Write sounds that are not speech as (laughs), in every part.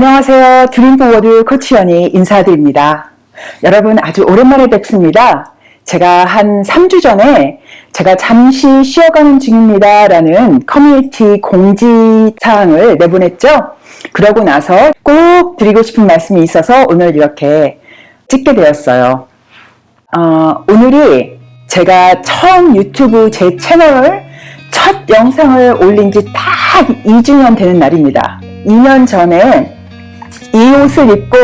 안녕하세요. 드림포워드 코치연이 인사드립니다. 여러분 아주 오랜만에 뵙습니다. 제가 한 3주 전에 제가 잠시 쉬어가는 중입니다. 라는 커뮤니티 공지 사항을 내보냈죠. 그러고 나서 꼭 드리고 싶은 말씀이 있어서 오늘 이렇게 찍게 되었어요. 어, 오늘이 제가 처음 유튜브 제 채널 첫 영상을 올린 지 딱 2주년 되는 날입니다. 2년 전에 이 옷을 입고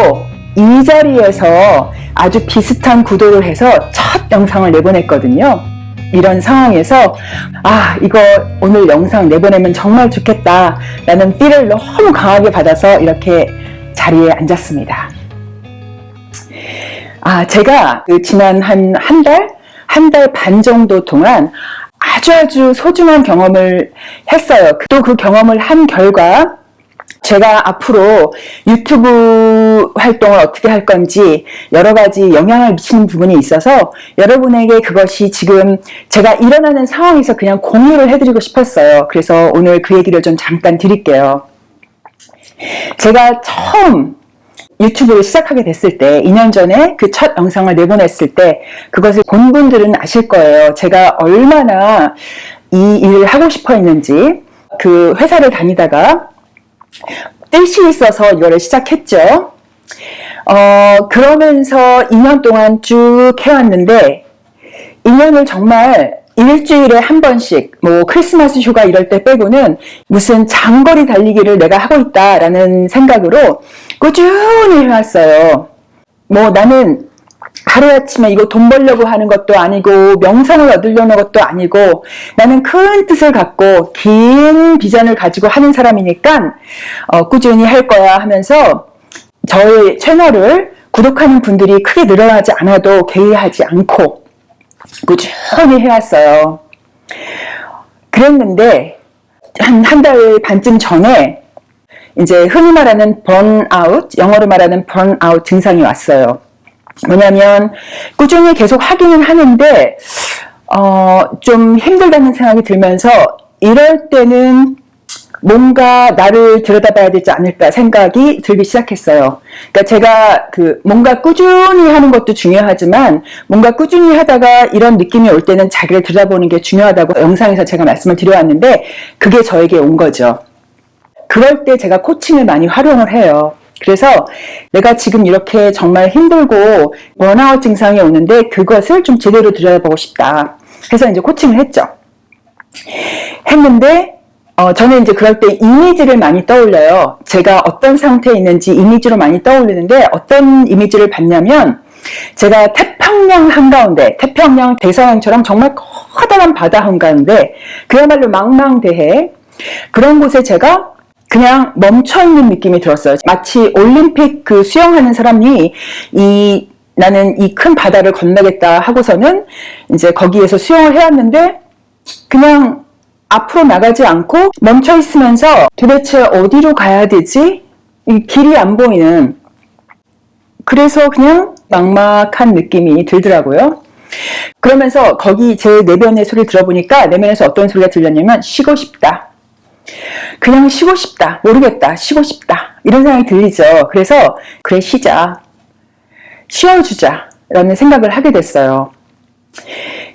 이 자리에서 아주 비슷한 구도를 해서 첫 영상을 내보냈거든요. 이런 상황에서 아 이거 오늘 영상 내보내면 정말 좋겠다 라는 필을 너무 강하게 받아서 이렇게 자리에 앉았습니다. 아 제가 그 지난 한 한 달, 한 달 반 정도 동안 아주 아주 소중한 경험을 했어요. 또 그 경험을 한 결과 제가 앞으로 유튜브 활동을 어떻게 할 건지 여러 가지 영향을 미치는 부분이 있어서 여러분에게 그것이 지금 제가 일어나는 상황에서 그냥 공유를 해드리고 싶었어요. 그래서 오늘 그 얘기를 좀 잠깐 드릴게요. 제가 처음 유튜브를 시작하게 됐을 때, 2년 전에 그 첫 영상을 내보냈을 때, 그것을 본 분들은 아실 거예요. 제가 얼마나 이 일을 하고 싶어 했는지, 그 회사를 다니다가 뜻이 있어서 이거를 시작했죠. 어, 그러면서 2년 동안 쭉 해왔는데, 2년을 정말 일주일에 한 번씩, 뭐, 크리스마스 휴가 이럴 때 빼고는 무슨 장거리 달리기를 내가 하고 있다라는 생각으로 꾸준히 해왔어요. 뭐, 나는 하루아침에 이거 돈 벌려고 하는 것도 아니고, 명성을 얻으려는 것도 아니고, 나는 큰 뜻을 갖고, 긴 비전을 가지고 하는 사람이니까, 어, 꾸준히 할 거야 하면서, 저의 채널을 구독하는 분들이 크게 늘어나지 않아도 개의하지 않고, 꾸준히 해왔어요. 그랬는데 한 한 달 반쯤 전에 이제 흔히 말하는 번아웃, 영어로 말하는 번아웃 증상이 왔어요. 뭐냐면 꾸준히 계속 하기는 하는데 어, 좀 힘들다는 생각이 들면서 이럴 때는 뭔가 나를 들여다봐야 되지 않을까 생각이 들기 시작했어요. 그러니까 제가 그 뭔가 꾸준히 하는 것도 중요하지만 뭔가 꾸준히 하다가 이런 느낌이 올 때는 자기를 들여다보는 게 중요하다고 영상에서 제가 말씀을 드려왔는데 그게 저에게 온 거죠. 그럴 때 제가 코칭을 많이 활용을 해요. 그래서 내가 지금 이렇게 정말 힘들고 원아웃 증상이 오는데 그것을 좀 제대로 들여다보고 싶다. 해서 이제 코칭을 했죠. 했는데 어, 저는 이제 그럴 때 이미지를 많이 떠올려요. 제가 어떤 상태에 있는지 이미지로 많이 떠올리는데 어떤 이미지를 봤냐면 제가 태평양 한가운데, 태평양 대서양처럼 정말 커다란 바다 한가운데 그야말로 망망대해 그런 곳에 제가 그냥 멈춰 있는 느낌이 들었어요. 마치 올림픽 그 수영하는 사람이 이 나는 이 큰 바다를 건너겠다 하고서는 이제 거기에서 수영을 해왔는데 그냥 앞으로 나가지 않고 멈춰 있으면서 도대체 어디로 가야 되지? 이 길이 안 보이는 그래서 그냥 막막한 느낌이 들더라고요. 그러면서 거기 제 내면의 소리를 들어보니까 내면에서 어떤 소리가 들렸냐면 쉬고 싶다. 그냥 쉬고 싶다. 모르겠다. 쉬고 싶다. 이런 생각이 들리죠. 그래서 그래 쉬자. 쉬어주자. 라는 생각을 하게 됐어요.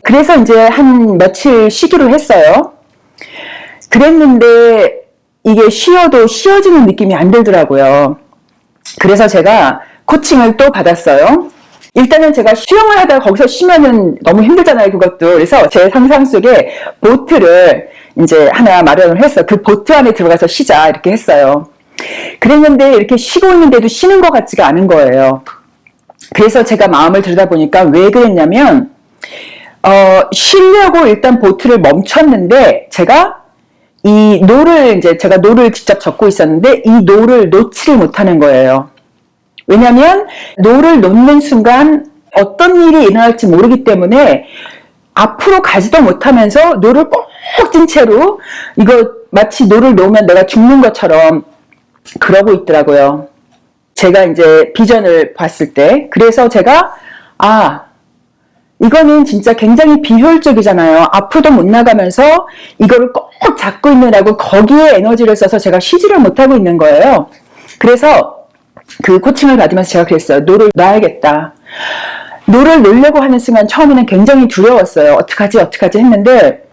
그래서 이제 한 며칠 쉬기로 했어요. 그랬는데 이게 쉬어도 쉬어지는 느낌이 안 들더라고요. 그래서 제가 코칭을 또 받았어요. 일단은 제가 수영을 하다가 거기서 쉬면은 너무 힘들잖아요, 그것도. 그래서 제 상상 속에 보트를 이제 하나 마련을 해서 그 보트 안에 들어가서 쉬자, 이렇게 했어요. 그랬는데 이렇게 쉬고 있는데도 쉬는 것 같지가 않은 거예요. 그래서 제가 마음을 들여다보니까 왜 그랬냐면, 어, 쉬려고 일단 보트를 멈췄는데, 제가 이 노를 이제 제가 노를 직접 적고 있었는데 이 노를 놓지를 못하는 거예요. 왜냐하면 노를 놓는 순간 어떤 일이 일어날지 모르기 때문에 앞으로 가지도 못하면서 노를 꼭쥔 채로 이거 마치 노를 놓으면 내가 죽는 것처럼 그러고 있더라고요. 제가 이제 비전을 봤을 때 그래서 제가 아 이거는 진짜 굉장히 비효율적이잖아요. 앞으로도 못 나가면서 이거를 꼭 잡고 있느라고 거기에 에너지를 써서 제가 쉬지를 못하고 있는 거예요. 그래서 그 코칭을 받으면서 제가 그랬어요. 노를 놔야겠다. 노를 놓으려고 하는 순간 처음에는 굉장히 두려웠어요. 어떡하지, 어떡하지 했는데,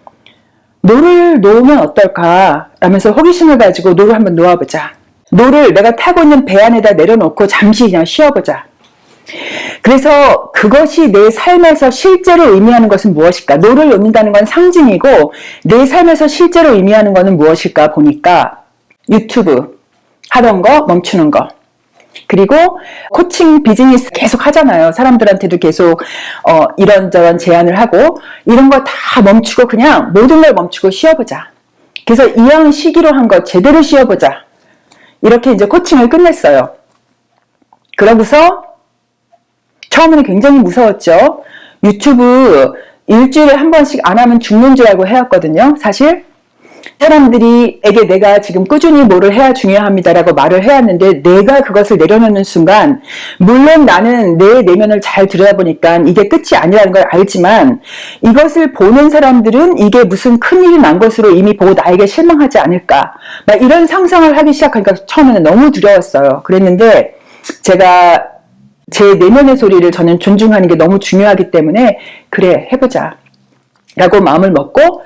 노를 놓으면 어떨까? 라면서 호기심을 가지고 노를 한번 놓아보자. 노를 내가 타고 있는 배 안에다 내려놓고 잠시 그냥 쉬어보자. 그래서 그것이 내 삶에서 실제로 의미하는 것은 무엇일까? 노를 놓는다는 건 상징이고 내 삶에서 실제로 의미하는 것은 무엇일까 보니까 유튜브 하던 거 멈추는 거. 그리고 코칭 비즈니스 계속 하잖아요. 사람들한테도 계속 어, 이런저런 제안을 하고 이런 거 다 멈추고 그냥 모든 걸 멈추고 쉬어보자. 그래서 이왕 시기로 한 거 제대로 쉬어보자. 이렇게 이제 코칭을 끝냈어요. 그러고서 처음에는 굉장히 무서웠죠. 유튜브 일주일에 한 번씩 안 하면 죽는 줄 알고 해왔거든요. 사실 사람들이에게 내가 지금 꾸준히 뭐를 해야 중요합니다라고 말을 해왔는데 내가 그것을 내려놓는 순간 물론 나는 내 내면을 잘 들여다보니까 이게 끝이 아니라는 걸 알지만 이것을 보는 사람들은 이게 무슨 큰일이 난 것으로 이미 보고 나에게 실망하지 않을까 막 이런 상상을 하기 시작하니까 처음에는 너무 두려웠어요. 그랬는데 제가 제 내면의 소리를 저는 존중하는 게 너무 중요하기 때문에 그래 해보자 라고 마음을 먹고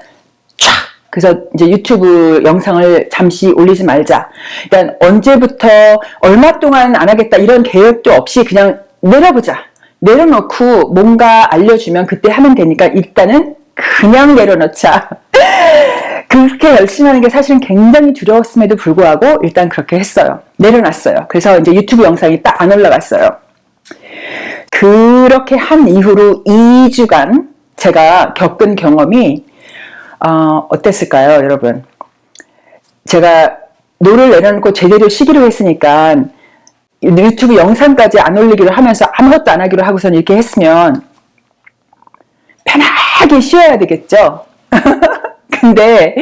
촥 그래서 이제 유튜브 영상을 잠시 올리지 말자. 일단 언제부터 얼마 동안 안 하겠다 이런 계획도 없이 그냥 내려보자. 내려놓고 뭔가 알려주면 그때 하면 되니까 일단은 그냥 내려놓자. (laughs) 그렇게 열심히 하는 게 사실은 굉장히 두려웠음에도 불구하고 일단 그렇게 했어요. 내려놨어요. 그래서 이제 유튜브 영상이 딱 안 올라갔어요. 그렇게 한 이후로 2주간 제가 겪은 경험이 어, 어땠을까요, 여러분? 제가 노를 내려놓고 제대로 쉬기로 했으니까 유튜브 영상까지 안 올리기로 하면서 아무것도 안 하기로 하고선 이렇게 했으면 편하게 쉬어야 되겠죠? (laughs) 근데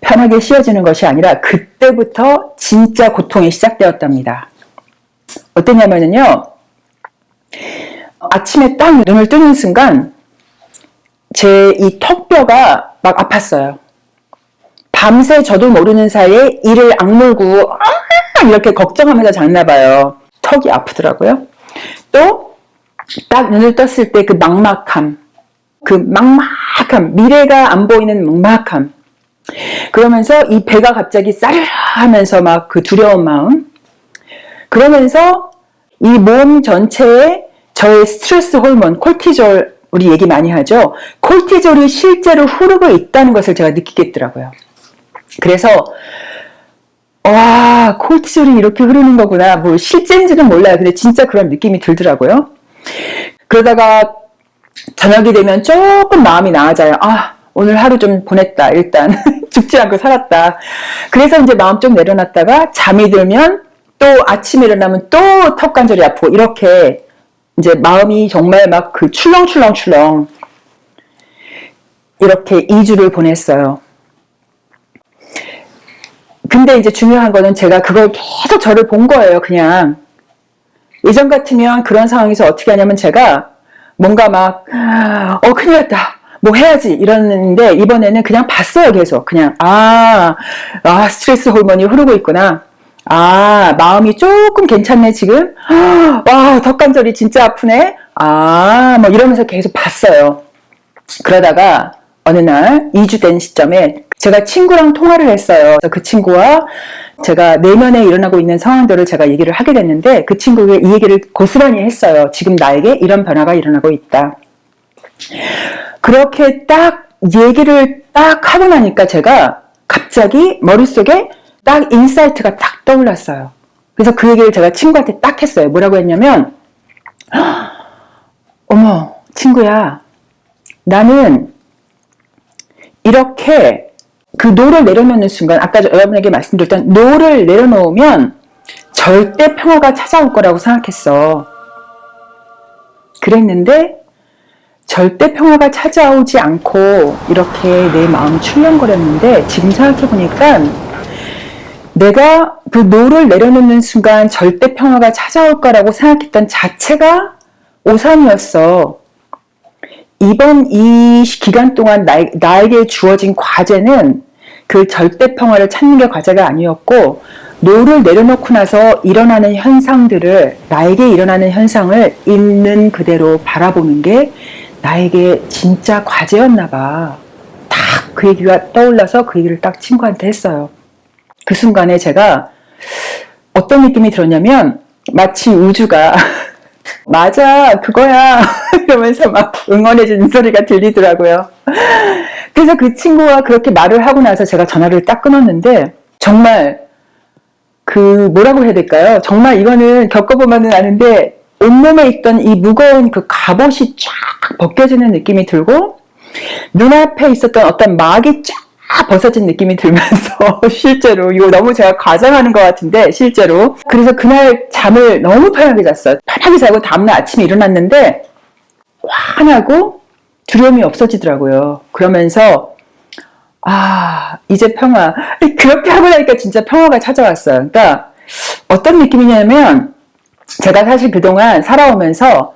편하게 쉬어지는 것이 아니라 그때부터 진짜 고통이 시작되었답니다. 어땠냐면요. 아침에 딱 눈을 뜨는 순간 제 이 턱뼈가 막 아팠어요. 밤새 저도 모르는 사이에 이를 악물고 아! 이렇게 걱정하면서 잤나 봐요. 턱이 아프더라고요. 또 딱 눈을 떴을 때 그 막막함, 그 막막함, 미래가 안 보이는 막막함. 그러면서 이 배가 갑자기 싸르르 하면서 막 그 두려운 마음. 그러면서 이 몸 전체에 저의 스트레스 호르몬 콜티졸 우리 얘기 많이 하죠. 콜티졸이 실제로 흐르고 있다는 것을 제가 느끼겠더라고요. 그래서 와 콜티졸이 이렇게 흐르는 거구나. 뭐 실제인지는 몰라요. 근데 진짜 그런 느낌이 들더라고요. 그러다가 저녁이 되면 조금 마음이 나아져요. 아 오늘 하루 좀 보냈다. 일단 (laughs) 죽지 않고 살았다. 그래서 이제 마음 좀 내려놨다가 잠이 들면 또 아침에 일어나면 또 턱관절이 아프고 이렇게 이제 마음이 정말 막 그 출렁출렁출렁 이렇게 2주를 보냈어요. 근데 이제 중요한 거는 제가 그걸 계속 저를 본 거예요, 그냥. 예전 같으면 그런 상황에서 어떻게 하냐면 제가 뭔가 막, 어, 큰일 났다. 뭐 해야지. 이러는데 이번에는 그냥 봤어요, 계속. 그냥, 아, 아, 스트레스 호르몬이 흐르고 있구나. 아, 마음이 조금 괜찮네, 지금? (gasps) 와, 턱관절이 진짜 아프네? 아, 뭐 이러면서 계속 봤어요. 그러다가 어느 날 2주 된 시점에 제가 친구랑 통화를 했어요. 그 친구와 제가 내면에 일어나고 있는 상황들을 제가 얘기를 하게 됐는데 그 친구에게 이 얘기를 고스란히 했어요. 지금 나에게 이런 변화가 일어나고 있다. 그렇게 딱 얘기를 딱 하고 나니까 제가 갑자기 머릿속에 딱 인사이트가 딱 떠올랐어요. 그래서 그 얘기를 제가 친구한테 딱 했어요. 뭐라고 했냐면, 어머, 친구야, 나는 이렇게 그 노를 내려놓는 순간, 아까 여러분에게 말씀드렸던 노를 내려놓으면 절대 평화가 찾아올 거라고 생각했어. 그랬는데, 절대 평화가 찾아오지 않고 이렇게 내 마음 출렁거렸는데, 지금 생각해보니까 내가 그 노를 내려놓는 순간 절대 평화가 찾아올 거라고 생각했던 자체가 오산이었어. 이번 이 기간 동안 나, 나에게 주어진 과제는 그 절대 평화를 찾는 게 과제가 아니었고 노를 내려놓고 나서 일어나는 현상들을 나에게 일어나는 현상을 있는 그대로 바라보는 게 나에게 진짜 과제였나 봐. 딱 그 얘기가 떠올라서 그 얘기를 딱 친구한테 했어요. 그 순간에 제가 어떤 느낌이 들었냐면 마치 우주가 (laughs) 맞아 그거야 (laughs) 이러면서 막 응원해 주는 소리가 들리더라고요. 그래서 그 친구가 그렇게 말을 하고 나서 제가 전화를 딱 끊었는데 정말 그 뭐라고 해야 될까요? 정말 이거는 겪어보면은 아는데 온몸에 있던 이 무거운 그 갑옷이 쫙 벗겨지는 느낌이 들고 눈앞에 있었던 어떤 막이 쫙 벗어진 느낌이 들면서 (laughs) 실제로 이거 너무 제가 과장하는 것 같은데 실제로 그래서 그날 잠을 너무 편하게 잤어요. 편하게 자고 다음날 아침에 일어났는데 환하고 두려움이 없어지더라고요. 그러면서 아 이제 평화 (laughs) 그렇게 하고 나니까 진짜 평화가 찾아왔어요. 그러니까 어떤 느낌이냐면 제가 사실 그동안 살아오면서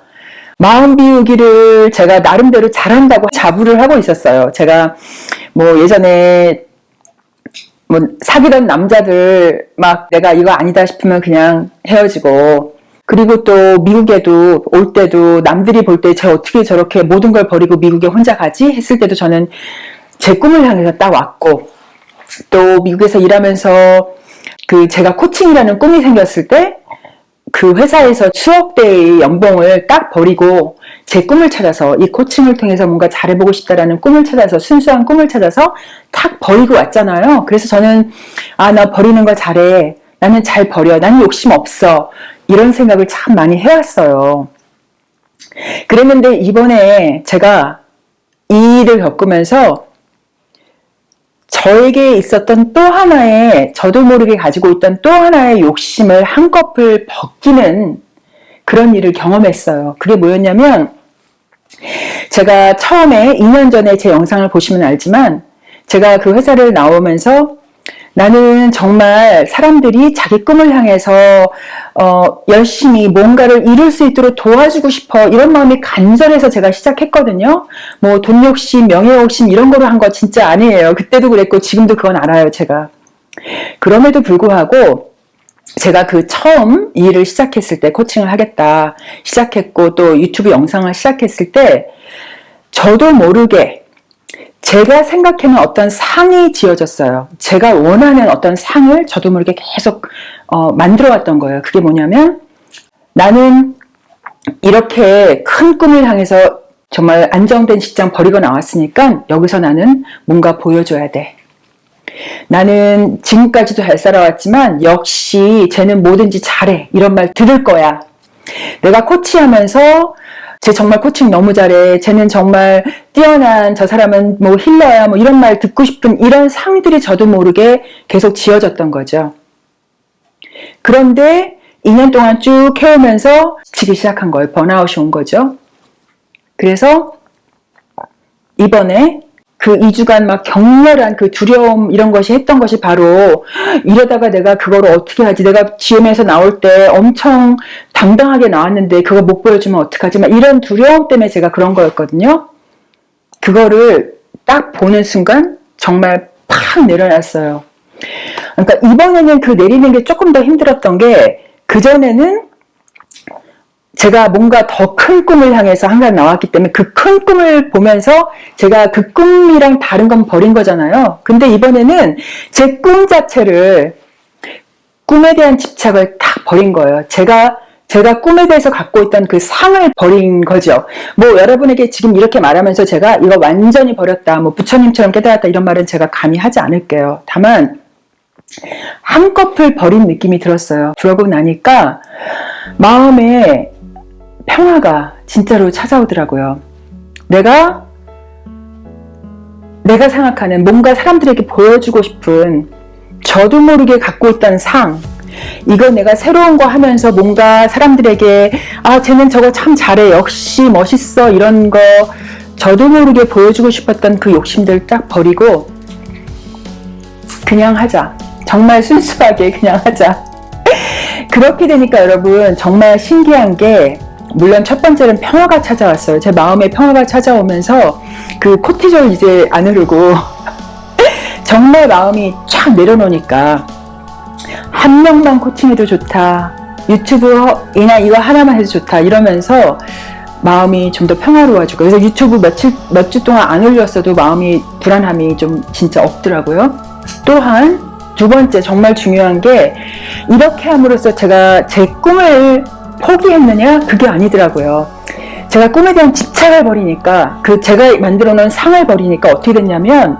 마음 비우기를 제가 나름대로 잘한다고 자부를 하고 있었어요. 제가 뭐 예전에 뭐 사귀던 남자들 막 내가 이거 아니다 싶으면 그냥 헤어지고 그리고 또 미국에도 올 때도 남들이 볼때저 어떻게 저렇게 모든 걸 버리고 미국에 혼자 가지 했을 때도 저는 제 꿈을 향해서 딱 왔고 또 미국에서 일하면서 그 제가 코칭이라는 꿈이 생겼을 때 그 회사에서 수억 대의 연봉을 딱 버리고 제 꿈을 찾아서 이 코칭을 통해서 뭔가 잘해보고 싶다라는 꿈을 찾아서 순수한 꿈을 찾아서 탁 버리고 왔잖아요. 그래서 저는 아 나 버리는 걸 잘해. 나는 잘 버려. 나는 욕심 없어. 이런 생각을 참 많이 해왔어요. 그랬는데 이번에 제가 이 일을 겪으면서 저에게 있었던 또 하나의 저도 모르게 가지고 있던 또 하나의 욕심을 한꺼풀 벗기는 그런 일을 경험했어요. 그게 뭐였냐면 제가 처음에 2년 전에 제 영상을 보시면 알지만 제가 그 회사를 나오면서 나는 정말 사람들이 자기 꿈을 향해서 어, 열심히 뭔가를 이룰 수 있도록 도와주고 싶어 이런 마음이 간절해서 제가 시작했거든요. 뭐 돈 욕심, 명예 욕심 이런 거로 한 거 진짜 아니에요. 그때도 그랬고 지금도 그건 알아요, 제가. 그럼에도 불구하고 제가 그 처음 이 일을 시작했을 때 코칭을 하겠다 시작했고 또 유튜브 영상을 시작했을 때 저도 모르게 제가 생각해놓은 어떤 상이 지어졌어요. 제가 원하는 어떤 상을 저도 모르게 계속 어, 만들어 왔던 거예요. 그게 뭐냐면 나는 이렇게 큰 꿈을 향해서 정말 안정된 직장 버리고 나왔으니까 여기서 나는 뭔가 보여줘야 돼. 나는 지금까지도 잘 살아왔지만 역시 쟤는 뭐든지 잘해. 이런 말 들을 거야. 내가 코치하면서 쟤 정말 코칭 너무 잘해. 쟤는 정말 뛰어난 저 사람은 뭐 힐러야. 뭐 이런 말 듣고 싶은 이런 상들이 저도 모르게 계속 지어졌던 거죠. 그런데 2년 동안 쭉 해오면서 지기 시작한 거예요. 번아웃이 온 거죠. 그래서 이번에 그 2주간 막 격렬한 그 두려움 이런 것이 했던 것이 바로 이러다가 내가 그거를 어떻게 하지? 내가 GM에서 나올 때 엄청 당당하게 나왔는데 그거 못 보여주면 어떡하지? 막 이런 두려움 때문에 제가 그런 거였거든요. 그거를 딱 보는 순간 정말 팍 내려놨어요. 그러니까 이번에는 그 내리는 게 조금 더 힘들었던 게 그전에는 제가 뭔가 더 큰 꿈을 향해서 항상 나왔기 때문에 그 큰 꿈을 보면서 제가 그 꿈이랑 다른 건 버린 거잖아요. 근데 이번에는 제 꿈 자체를 꿈에 대한 집착을 딱 버린 거예요. 제가 제가 꿈에 대해서 갖고 있던 그 상을 버린 거죠. 뭐 여러분에게 지금 이렇게 말하면서 제가 이거 완전히 버렸다, 뭐 부처님처럼 깨달았다 이런 말은 제가 감히 하지 않을게요. 다만 한꺼풀 버린 느낌이 들었어요. 그러고 나니까 마음에 평화가 진짜로 찾아오더라고요. 내가 내가 생각하는 뭔가 사람들에게 보여주고 싶은 저도 모르게 갖고 있던 상 이거 내가 새로운 거 하면서 뭔가 사람들에게 아 쟤는 저거 참 잘해 역시 멋있어 이런 거 저도 모르게 보여주고 싶었던 그 욕심들 딱 버리고 그냥 하자 정말 순수하게 그냥 하자 (laughs) 그렇게 되니까 여러분 정말 신기한 게 물론 첫 번째는 평화가 찾아왔어요. 제 마음에 평화가 찾아오면서 그 코티졸 이제 안 흐르고 (laughs) 정말 마음이 쫙 내려놓으니까 한 명만 코칭해도 좋다. 유튜브이나 이거 하나만 해도 좋다. 이러면서 마음이 좀 더 평화로워지고 그래서 유튜브 며칠 몇 주 동안 안 올렸어도 마음이 불안함이 좀 진짜 없더라고요. 또한 두 번째 정말 중요한 게 이렇게 함으로써 제가 제 꿈을 포기했느냐 그게 아니더라고요. 제가 꿈에 대한 집착을 버리니까 그 제가 만들어 놓은 상을 버리니까 어떻게 됐냐면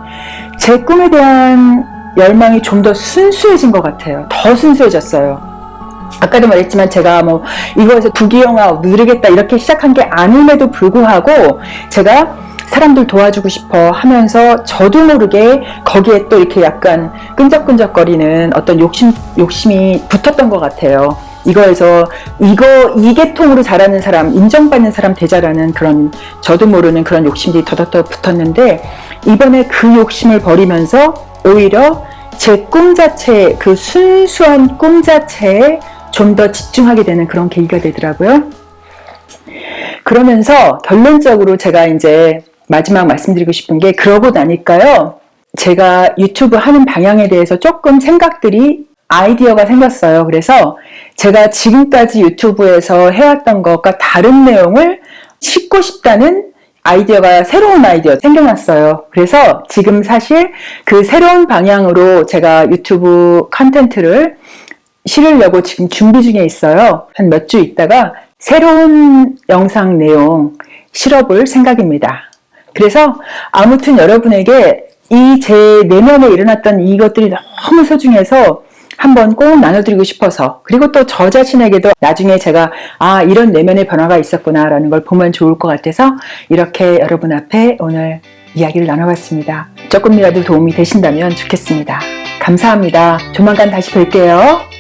제 꿈에 대한 열망이 좀 더 순수해진 것 같아요. 더 순수해졌어요. 아까도 말했지만 제가 뭐 이거에서 부귀영화 누리겠다 이렇게 시작한 게 아님에도 불구하고 제가 사람들 도와주고 싶어 하면서 저도 모르게 거기에 또 이렇게 약간 끈적끈적거리는 어떤 욕심 욕심이 붙었던 것 같아요. 이거에서 이거 이 계통으로 자라는 사람 인정받는 사람 되자라는 그런 저도 모르는 그런 욕심들이 더더더 붙었는데 이번에 그 욕심을 버리면서 오히려 제 꿈 자체 그 순수한 꿈 자체에 좀 더 집중하게 되는 그런 계기가 되더라고요. 그러면서 결론적으로 제가 이제 마지막 말씀드리고 싶은 게 그러고 나니까요. 제가 유튜브 하는 방향에 대해서 조금 생각들이 아이디어가 생겼어요. 그래서 제가 지금까지 유튜브에서 해왔던 것과 다른 내용을 싣고 싶다는 아이디어가 새로운 아이디어 생겨났어요. 그래서 지금 사실 그 새로운 방향으로 제가 유튜브 컨텐츠를 실으려고 지금 준비 중에 있어요. 한 몇 주 있다가 새로운 영상 내용 실어볼 생각입니다. 그래서 아무튼 여러분에게 이 제 내면에 일어났던 이것들이 너무 소중해서 한번 꼭 나눠드리고 싶어서 그리고 또 저 자신에게도 나중에 제가 아 이런 내면의 변화가 있었구나 라는 걸 보면 좋을 것 같아서 이렇게 여러분 앞에 오늘 이야기를 나눠봤습니다. 조금이라도 도움이 되신다면 좋겠습니다. 감사합니다. 조만간 다시 뵐게요.